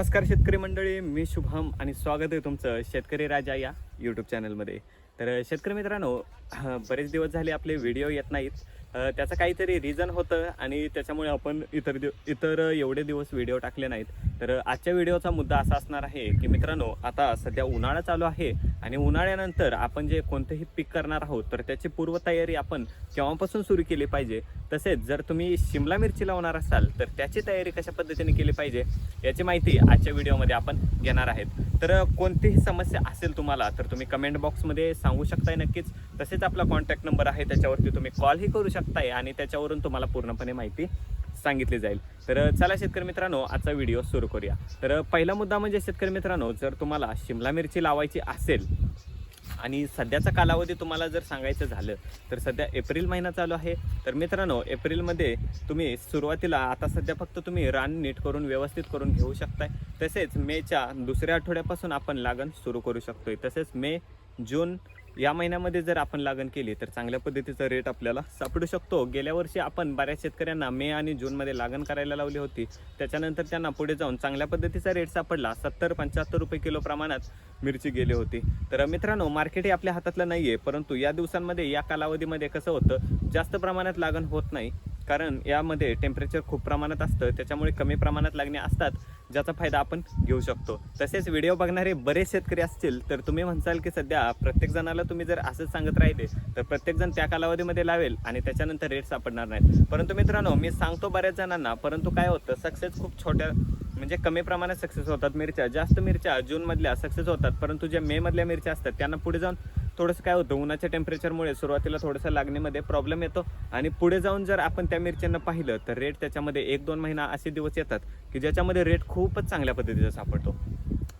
नमस्कार शेतकरी मंडळी मी शुभम आणि स्वागत आहे तुमचं शेतकरी राजा या यूट्यूब चॅनलमध्ये तर शेतकरी मित्रांनो बरेच दिवस झाले आपले व्हिडिओ येत नाहीत. त्याचं काहीतरी रिझन होतं आणि त्याच्यामुळे आपण इतर दिव इतर एवढे दिवस व्हिडिओ टाकले नाहीत. तर आजच्या व्हिडिओचा मुद्दा असा असणार आहे की मित्रांनो आता सध्या उन्हाळा चालू आहे आणि उन्हाळ्यानंतर आपण जे कोणतंही पीक करणार आहोत तर त्याची पूर्वतयारी आपण केव्हापासून सुरू केली पाहिजे? तसेच जर तुम्ही शिमला मिरची लावणार असाल तर त्याची तयारी कशा पद्धतीने केली पाहिजे? याची माहिती आजच्या व्हिडिओमध्ये आपण घेणार आहेत. तर कोणतीही समस्या असेल तुम्हाला तर तुम्ही कमेंट बॉक्समध्ये सांगू शकताय नक्कीच. तसेच आपला कॉन्टॅक्ट नंबर आहे त्याच्यावरती तुम्ही कॉलही करू शकताय आणि त्याच्यावरून तुम्हाला पूर्णपणे माहिती सांगितली जाईल. तर चला शेतकरी मित्रांनो आजचा व्हिडिओ सुरू करूया. तर पहिला मुद्दा म्हणजे शेतकरी मित्रांनो जर तुम्हाला शिमला मिरची लावायची असेल आणि सध्याचा कालावधी तुम्हाला जर सांगायचं झालं तर सध्या एप्रिल महिना चालू आहे. तर मित्रांनो एप्रिलमध्ये तुम्ही सुरुवातीला आता सध्या फक्त तुम्ही रान नीट करून व्यवस्थित करून घेऊ शकताय. तसेच मेच्या दुसऱ्या आठवड्यापासून आपण लागण सुरू करू शकतोय. तसेच मे जून या महिन्यामध्ये जर आपण लागण केली तर चांगल्या पद्धतीचा रेट आपल्याला सापडू शकतो. गेल्या वर्षी आपण बऱ्याच शेतकऱ्यांना मे आणि जूनमध्ये लागण करायला लावली होती. त्याच्यानंतर त्यांना पुढे जाऊन चांगल्या पद्धतीचा रेट सापडला. सत्तर पंच्याहत्तर रुपये किलो प्रमाणात मिरची गेली होती. तर मित्रांनो मार्केट हे आपल्या हातातलं नाही आहे परंतु या दिवसांमध्ये या कालावधीमध्ये कसं होतं जास्त प्रमाणात लागण होत नाही. कारण यामध्ये टेम्परेचर खूप प्रमाणात असतं. त्याच्यामुळे कमी प्रमाणात लागणे असतात. ज्याचा फायदा आपण घेऊ शकतो. तसेच व्हिडिओ बघणारे बरेच शेतकरी असतील तर तुम्ही म्हणसाल की सध्या प्रत्येक जणाला तुम्ही जर असंच सांगत राहिले तर प्रत्येकजण त्या कालावधीमध्ये लावेल आणि त्याच्यानंतर रेट सापडणार नाहीत. परंतु मित्रांनो मी सांगतो बऱ्याच जणांना परंतु काय होतं सक्सेस खूप छोट्या म्हणजे कमी प्रमाणात सक्सेस होतात मिरच्या. जास्त मिरच्या जूनमधल्या सक्सेस होतात परंतु ज्या मेमधल्या मिरच्या असतात त्यांना पुढे जाऊन थोडंसं काय होतं उन्हाच्या टेम्परेचरमुळे सुरुवातीला थोडंसं लागणीमध्ये प्रॉब्लेम येतो. आणि पुढे जाऊन जर आपण त्या मिरच्यांना पाहिलं तर रेट त्याच्यामध्ये एक दोन महिना असे दिवस येतात की ज्याच्यामध्ये रेट खूपच चांगल्या पद्धतीचा सापडतो.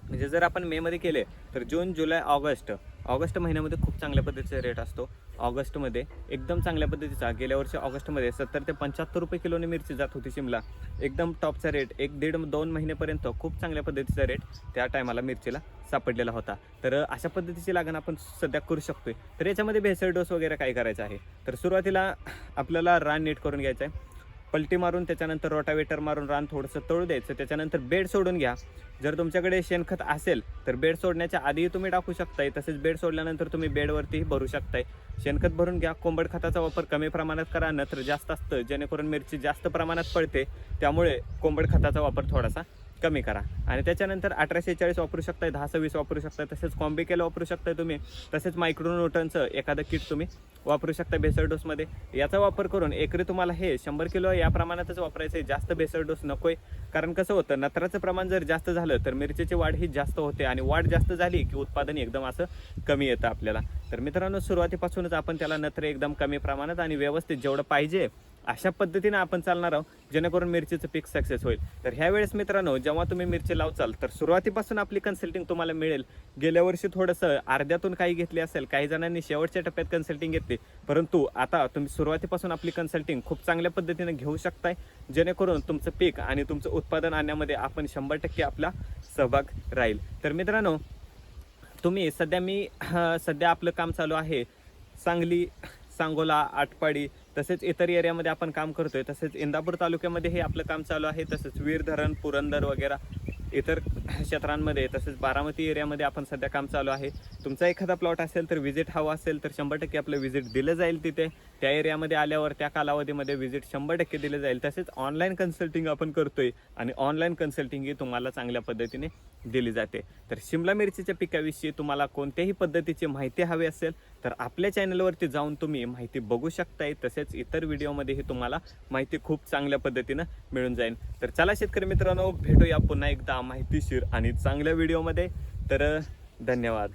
म्हणजे जर आपण मेमध्ये केले तर जून जुलै ऑगस्ट ऑगस्ट महिन्यामध्ये खूप चांगल्या पद्धतीचा रेट असतो. ऑगस्टमध्ये एकदम चांगल्या पद्धतीचा. गेल्या वर्षी ऑगस्टमध्ये सत्तर ते पंच्याहत्तर रुपये किलोने मिरची जात होती शिमला. एकदम टॉपचा रेट एक दीड दोन महिनेपर्यंत खूप चांगल्या पद्धतीचा रेट त्या टायमाला मिरचीला सापडलेला होता. तर अशा पद्धतीची लागण आपण सध्या करू शकतोय. तर याच्यामध्ये भेसळ डोस वगैरे काय करायचं आहे? तर सुरुवातीला आपल्याला रान नीट करून घ्यायचं आहे पलटी मारून त्याच्यानंतर रोटावेटर मारून रान थोडंसं तळू द्यायचं. त्याच्यानंतर बेड सोडून घ्या. जर तुमच्याकडे शेणखत असेल तर बेड सोडण्याच्या आधीही तुम्ही टाकू शकताय. तसेच बेड सोडल्यानंतर तुम्ही बेडवरतीही भरू शकताय. शेणखत भरून घ्या. कोंबड खताचा वापर कमी प्रमाणात करा. नत्र जास्त असतं जेणेकरून मिरची जास्त प्रमाणात पडते त्यामुळे कोंबड खताचा वापर थोडासा कमी करा. आणि त्याच्यानंतर अठराशे चाळीस वापरू शकताय दहा सव्वीस वापरू शकताय तसेच कॉम्बिकेल वापरू शकताय तुम्ही. तसेच मायक्रोन्यूटनचं एखादं किट तुम्ही वापरू शकता बेसळ डोसमध्ये. याचा वापर करून एकरी तुम्हाला हे शंभर किलो या प्रमाणातच वापरायचं आहे जास्त बेसळ डोस नकोय. कारण कसं होतं नत्राचं प्रमाण जर जास्त झालं तर मिरचीची वाढ ही जास्त होते आणि वाढ जास्त झाली की उत्पादन एकदम असं कमी येतं आपल्याला. तर मित्रांनो सुरुवातीपासूनच आपण त्याला नत्र एकदम कमी प्रमाणात आणि व्यवस्थित जेवढं पाहिजे अशा पद्धतीने आपण चालणार आहोत जेणेकरून मिरचीचं पीक सक्सेस होईल. तर ह्या वेळेस मित्रांनो जेव्हा तुम्ही मिरची लावचाल तर सुरुवातीपासून आपली कन्सल्टिंग तुम्हाला मिळेल. गेल्या वर्षी थोडंसं अर्ध्यातून काही घेतली असेल काही जणांनी शेवटच्या टप्प्यात कन्सल्टिंग घेतली. परंतु आता तुम्ही सुरुवातीपासून आपली कन्सल्टिंग खूप चांगल्या पद्धतीने घेऊ शकताय जेणेकरून तुमचं पीक आणि तुमचं उत्पादन आणण्यामध्ये आपण शंभर टक्के आपला सहभाग राहील. तर मित्रांनो तुम्ही सध्या मी सध्या आपलं काम चालू आहे सांगली सांगोला आटपाडी तसेच इतर एरियामध्ये आपण काम करतोय. तसेच इंदापूर तालुक्यामध्ये हे आपलं काम चालू आहे. तसेच वीर धरण पुरंदर वगैरे इतर क्षेत्रांमध्ये तसेच बारामती एरियामध्ये आपण सध्या काम चालू आहे. तुमचा एखादा प्लॉट असेल तर व्हिजिट हवा असेल तर शंभर टक्के आपलं व्हिजिट दिलं जाईल तिथे. त्या एरियामध्ये आल्यावर त्या कालावधीमध्ये व्हिजिट शंभर टक्के दिलं जाईल. तसेच ऑनलाईन कन्सल्टिंग आपण करतोय. आणि ऑनलाईन कन्सल्टिंग ही तुम्हाला चांगल्या पद्धतीने दिली जाते. तर शिमला मिरचीच्या पिकाविषयी तुम्हाला कोणत्याही पद्धतीची माहिती हवी असेल तर आपल्या चॅनलवरती जाऊन तुम्ही माहिती बघू शकताय. तसेच इतर व्हिडिओमध्येही तुम्हाला माहिती खूप चांगल्या पद्धतीनं मिळून जाईल. तर चला शेतकरी मित्रांनो भेटूया पुन्हा एकदा माहितीशीर आणि चांगल्या व्हिडिओमध्ये. तर धन्यवाद.